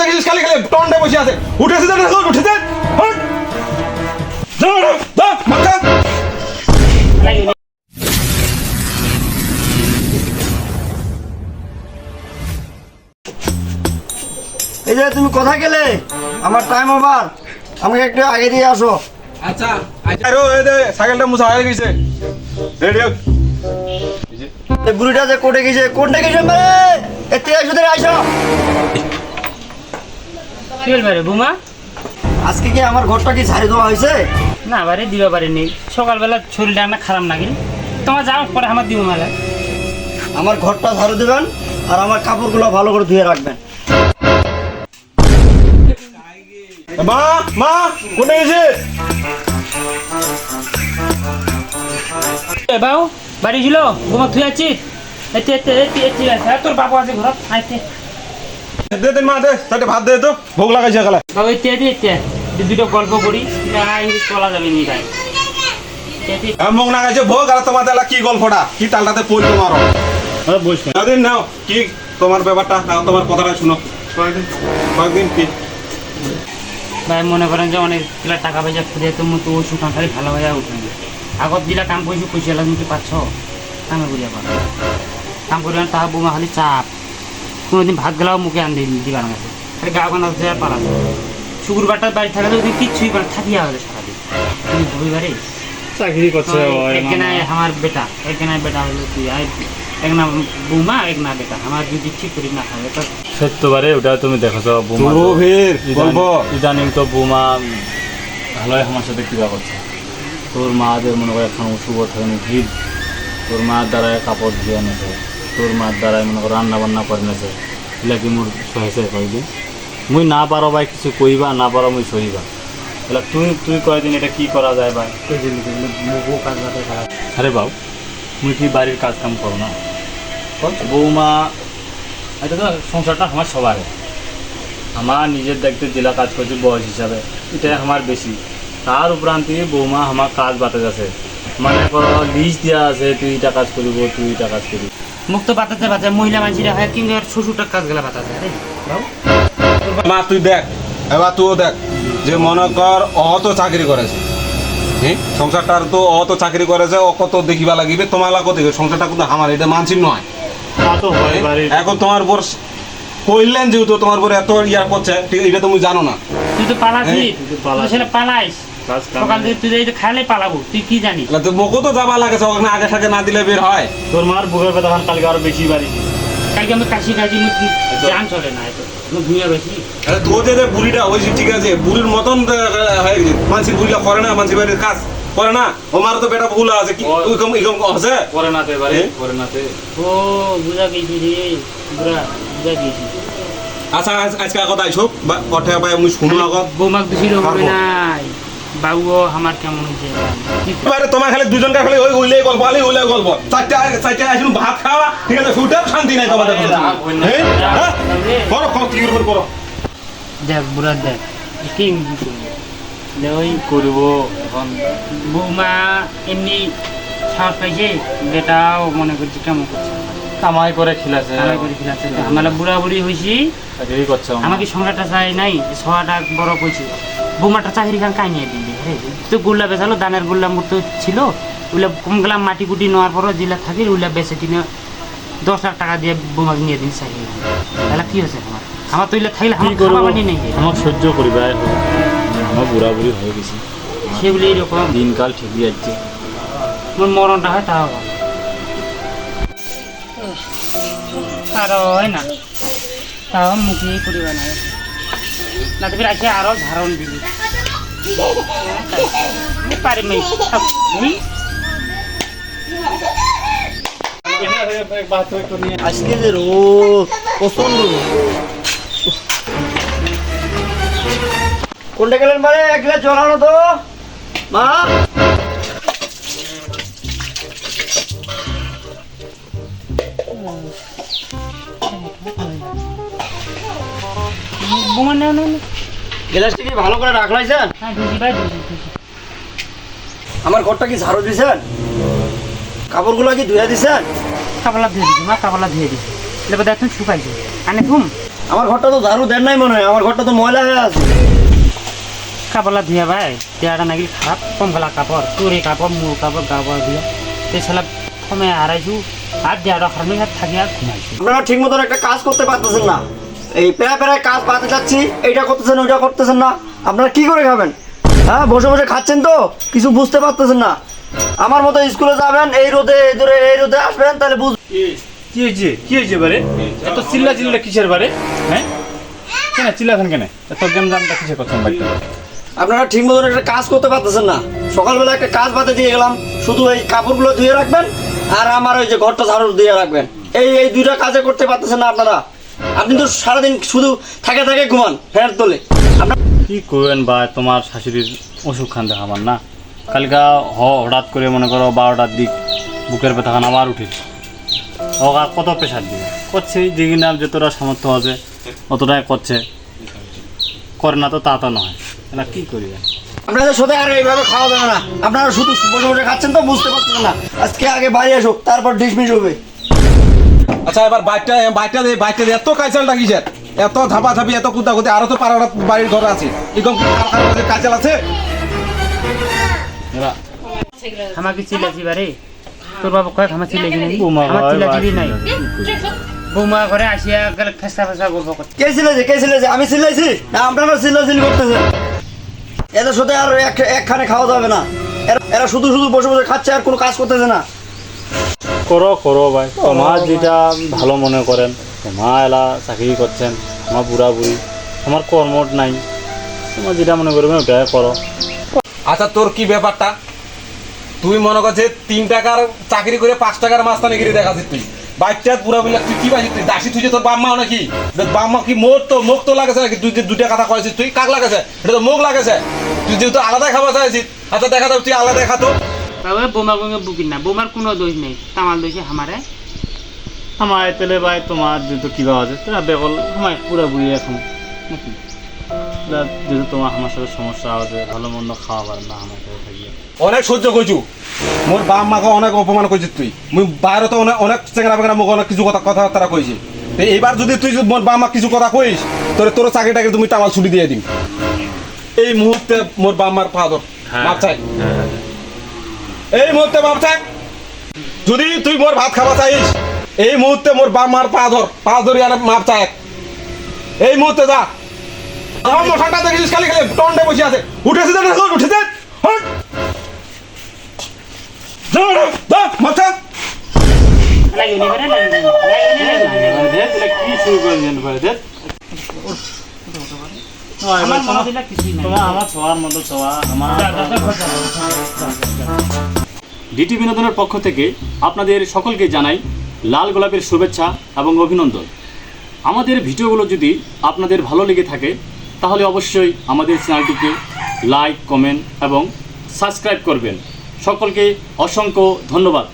দেখিস খালি খালি টন্ডে বসে আছে। উঠেছে উঠেছে? এই যে তুমি কোথায় গেলে? আমার টাইম ওভার আমাকে একটু আগে দিয়ে আসো। আচ্ছা আরে ও এই দে সাইকেলটা মুছা হয়ে গেছে। রেডি এই বুড়িটা যে কোটে গেছে কোনটা গেছে মানে? এতে আসো ধরে বুমা আজকে কি আমার ঘরটা কি ঝাড়ি দেওয়া হয়েছে না বারে দিবা পারিনি সকালবেলা শরীরটা খারাপ নাকি তোমার যাওয়ার পরে আমার দিব মেলা আমার ঘরটা ঝাড়ু দেবেন আর আমার কাপড়গুলো ভালো করে ধুয়ে রাখবেন মা মা কোনে গেছে বাউ বাড়ি ছিল বুমা তুই আছিস এতে এতে এতে এতে তোর বাবু আছে ঘর আইতে দে দে মা দে তাতে ভাত দে তো ভোগ লাগাইছে গেলে বাবু এতে এতে এতে দুটো গল্প করি না ইংলিশ চলা যাবে নি ভাই। এতে মুখ লাগাইছে ভোগ আর তোমাদের কি গল্পটা? কি তালটাতে পড়ি তোমারও? দিন নাও কি তোমার ব্যাপারটা? নাও তোমার কথাটা শুনো। কয়েকদিন কয়েকদিন কি? ভাই মনে করেন যে অনেকগুলা টাকা পয়সা খুঁজে তুমি তো ওষুধ খালি ভালো হয়ে উঠুন আগত দিলা কাম করছি পয়সা লাগে তুমি পাচ্ছ? কামে করিয়া পারো। কাম করিয়া তাহা বোমা খালি চাপ। কোনোদিন ভাত গেলাও মুখে আন দিবার গেছে খালি গা গান আছে পারা শুক্রবারটা বাড়ি থাকলে যদি কিচ্ছুই পারে হবে সারাদিন। তুমি রবিবারে চাকরি করছে এক আমার বেটা এক বেটা হলো তুই আর এক না বৌমা এক না বেটা। আমার যদি ঠিক করি না খাবে তো সত্যবারে ওটা তুমি দেখেছ বোমা ইদানিং- ইদানিং তো বোমা ভালোই আমার সাথে কিবা করছে। তোর মাদের মনে করে এখন থাকে ভিড় তোর মার দ্বারাই কাপড় ধুয়ে এনেছে। তোর মার দ্বারাই মনে করে রান্না বান্না করে এনেছে এগুলা কি মোর সহেছে কয়দিন মুই না পারো ভাই, কিছু কইবা, না পারো মুই সহিবা এলা তুই তুই কয়দিন এটা কি করা যায় ভাই? আরে বাবু মুই কি বাড়ির কাজ কাম করো না বৌমা এটা তো সংসারটা আমার সবার আমার নিজের দায়িত্বে জেলা কাজ করছি বয়স হিসাবে, এটাই আমার বেশি। তার উপরান্তি বৌমা আমার কাজ বাতে যাচ্ছে। মানে লিস্ট দেওয়া আছে, তুই এটা কাজ করিব, তুই এটা কাজ করিব। মুখ তো বাতাতে বাতাতে মহিলা মানুষরা হয় কিন্তু আর শ্বশুরটার কাজ গেলা বাতাতে মা তুই দেখ। এবার তুইও দেখ যে মনে কর অত চাকরি করেছে। হ্যাঁ সংসারটার তো অত চাকরি করেছে ও কত দেখিবা লাগিবে তোমার লাগো দেখবে। সংসারটা কিন্তু আমার এটা মানসিক নয়। তা তো হয় এখন তোমার উপর কইলেন যেহেতু তোমার উপর এত ইয়ার করছে ঠিক এটা তুমি জানো না। তুই তো পালাছি তুই তো পালাস। পালাইস। সকাল থেকে তুই এই যে পালাবো তুই কি জানিস? তাহলে তো মোকো তো যাবা লাগে ওখানে আগে না দিলে বের হয়। তোর মার বুকের কথা আমার কালকে আরও বেশি বাড়ি। কালকে আমি কাশি কাশি জান চলে না এত। মুখ বেশি আরে যে যে বুড়িটা ঠিক আছে বুড়ির মতন হয়ে গেছে। মানসির বুড়িটা করে না মানসির বাড়ির কাজ করে না। ওমার তো বেটা ভুল আছে কি ও- ওইরকম এরকম আছে? করে না তো করে না তো। ও বুঝা গেছি রে বুড়া বুঝা গেছি। আচ্ছা আজকে আগত আইসো বা কথা পাই আমি শুনো আগত বৌমাক দোষিল হবে নাই। বাবুও আমার কেমন এবারে তোমার খালি দুজনকে খালি ওই উইলে গল্প আলি উইলে গল্প। চারটে চারটে আসুন ভাত খাওয়া ঠিক আছে শান্তি নাই তোমাদের। হ্যাঁ? হ্যাঁ? করো করো কি করব করো। দেখ বুড়া দেখ কি ওই করব এখন বৌমা এমনি সাহস পাইছে বেটাও মনে করছে কেমন করছে? কামাই করে খিলাছে। করে আমার বুড়া বুড়ি হয়েছি চাকরি করছে। আমার। আমাকে সংসারটা চাই নাই ছটা বড় কইছে বৌমাটা চাকরি খান কাই নিয়ে দিলি তো গুল্লা বেচালো দানের গুল্লা মতো ছিল ওগুলা কম গেলাম মাটি কুটি নেওয়ার পরও যেগুলা থাকি ওগুলা বেচে কিনে দশ লাখ টাকা দিয়ে বৌমাকে নিয়ে দিন চাকরি তাহলে কি হয়েছে আমার আমার তো এগুলা থাকলে আমার খাওয়া মানি নেই। আমার সহ্য করিবা আমার বুড়া বুড়ি হয়ে গেছি। সেগুলি এরকম দিনকাল ঠিকই যাচ্ছে। মোর মরণটা হয় তাও আর হয় না। তাও মুখে করিবা না। না তুমি রাখি আরও ধারণ দিবি। পারি মেয়ে আজকে যে প্রচণ্ড। কোনটা গেলেন মানে এক গ্লাস তো। মা? বোমা নেও নেও নেও। কি ভালো করে রাখলাইছেন হ্যাঁ ভাই আমার ঘরটা কি ঝাড়ু দিছেন কাপড়গুলো কি ধুয়ে দিছেন কাপলা ধুয়ে দিছি মা কাপলা ধুয়ে দিছি এবার দেখ তুমি শুকাইছো। আনে ঘুম আমার ঘরটা তো ঝাড়ু দেন নাই মনে হয় আমার ঘরটা তো ময়লা হয়ে আছে। কাপড়লা ধুয়া ভাই দেহাটা নাকি খারাপ কম গেলা কাপড় তোর কাপড় মোর কাপড় কাপড় দিয়া। সালা কমে হারাইছু আর দেহাটা খারাপ থাকি আর ঘুমাইছু। আপনারা ঠিক মতন একটা কাজ করতে পারতেছেন না। এই প্রায় প্রায় কাজ পাতে যাচ্ছি এইটা করতেছেন ওইটা করতেছেন না। আপনারা কি করে খাবেন? হ্যাঁ বসে বসে খাচ্ছেন তো কিছু বুঝতে পারতেছেন না। আমার মতো স্কুলে যাবেন এই রোদে এই দূরে এই রোদে আসবেন তাহলে বুঝ কি হয়েছে? কি হয়েছে? বারে এত চিল্লা চিল্লা কিসের বারে হ্যাঁ? কেন চিল্লাছেন কেন? এত জ্ঞান জানটা কিসের করছেন বাড়িতে আপনারা ঠিক মতন একটা কাজ করতে পারতেছেন না। সকালবেলা একটা কাজ পাতে দিয়ে গেলাম শুধু এই কাপড়গুলো ধুয়ে রাখবেন আর আমার ওই যে ঘরটা ঝাড়ু দিয়ে রাখবেন। এই এই দুইটা কাজে করতে পারতেছেন না আপনারা। আপনি তো সারাদিন শুধু থাকে থাকে ঘুমান ফ্যানের তোলে। আপনার কি করবেন ভাই? তোমার শাশুড়ির অসুখ খান দেখাবার না? কালকা হ হঠাৎ করে মনে করো বারোটার দিক বুকের ব্যথা খান আবার উঠে ওকা কত প্রেশার দিবে? করছে যে কিনা যতটা সামর্থ্য আছে অতটাই করছে। করে না তো তা তো নয়। এটা কী করিবে? আপনাদের সাথে আর এইভাবে খাওয়া যাবে না। আপনারা শুধু বসে বসে খাচ্ছেন তো বুঝতে পারছেন না। আজকে আগে বাড়ি আসুক তারপর ডিসমিস হবে। আচ্ছা এবার বাইকটা বাইকটা দিয়ে বাইকটা দিয়ে এত কাইচালটা কিসের এত ধাপা ধাপি এত কুদা কুদি আরও তো পাড়াটা বাড়ির ঘর আছে। এরকম কাইচাল আছে? এরা আমাকে চিল্লাছি বারে? তোর বাবা কয়েক আমার নাই? বৌমা আমার ভাই, চিল্লাচিলি নাই? বৌমা ঘরে আসিয়া গেলে ফেসা ফেসা গল্প করতে। কে সিলেছে কে সিলেছে আমি সিলাইছি না আপনারা সিলাসিলি করতেছেন এদের সাথে আর এক একখানে খাওয়া যাবে না। এরা শুধু শুধু বসে বসে খাচ্ছে আর কোনো কাজ করতেছে না। করো করো ভাই। তোমার যেটা ভালো মনে করেন তোমার এলা চাকরি করছেন আমার বুড়া বুড়ি আমার কর্মট নাই তোমার যেটা মনে করবেন ওটাই করো। আচ্ছা তোর কি ব্যাপারটা? তুই মনে করছে তিন টাকার চাকরি করে পাঁচ টাকার মাস্তানি গিরি দেখাছিস তুই। বাইকটা পুরা বলে তুই কি পাইছিস তুই? দাসি তুই যে তোর বাম্মা নাকি? বাম্মা কি মোর তো মুখ তো লাগেছে নাকি? তুই যে দুটা কথা কয়েছিস তুই কাক লাগেছে? এটা তো মুখ লাগেছে। তুই যেহেতু আলাদা খাবার চাইছিস আচ্ছা দেখা তুই আলাদা খাতো। বাবা বোমা গঙ্গে বুকিন না বোমার কোনো দোষ নেই। তামাল দোষে আমারে আমার তেলে ভাই তোমার যেহেতু কিবা আছে তোরা বেকল আমার পুরা বুড়ি এখন। নাকি? যেহেতু তোমার আমার সাথে সমস্যা আছে ভালো মন্দ খাওয়া পারে না আমার সাথে অনেক সহ্য করছু মোর বাপ মাকে অনেক অপমান করছিস তুই। মুই বাইরে তো অনেক অনেক চেঙ্গা বেঙ্গা মোক অনেক কিছু কথা কথাবার্তা কইছি। তো এইবার যদি তুই যদি মোর বাপ মা কিছু কথা কইস তোর তোর চাকরি টাকরি তুমি টামাল ছুটি দিয়ে দিম। এই মুহূর্তে মোর বাপ মার পা ধর। বাপ চাই। এই মুহূর্তে বাপ চাই যদি তুই মোর ভাত খাওয়া চাইস এই মুহূর্তে মোর বাপ মার পা ধর পা ধরি আর মাপ চাই এই মুহূর্তে যা। আমার মশাটা দেখিস খালি খালি টন্ডে বসে আছে। উঠেছে উঠেছে? যা রে, মাথা। লাগিও নি বারে লাগিও নি লাগিও নি কি শুরু করে দেন দেখ আমার দিলা কিছুই নাই আমার ছোঁয়ার মতো ছোঁয়া আমার ডিটি বিনোদনের পক্ষ থেকে আপনাদের সকলকে জানাই লাল গোলাপের শুভেচ্ছা এবং অভিনন্দন। আমাদের ভিডিওগুলো যদি আপনাদের ভালো লেগে থাকে, তাহলে অবশ্যই আমাদের চ্যানেলটিকে লাইক, কমেন্ট এবং সাবস্ক্রাইব করবেন। সকলকে অসংখ্য ধন্যবাদ।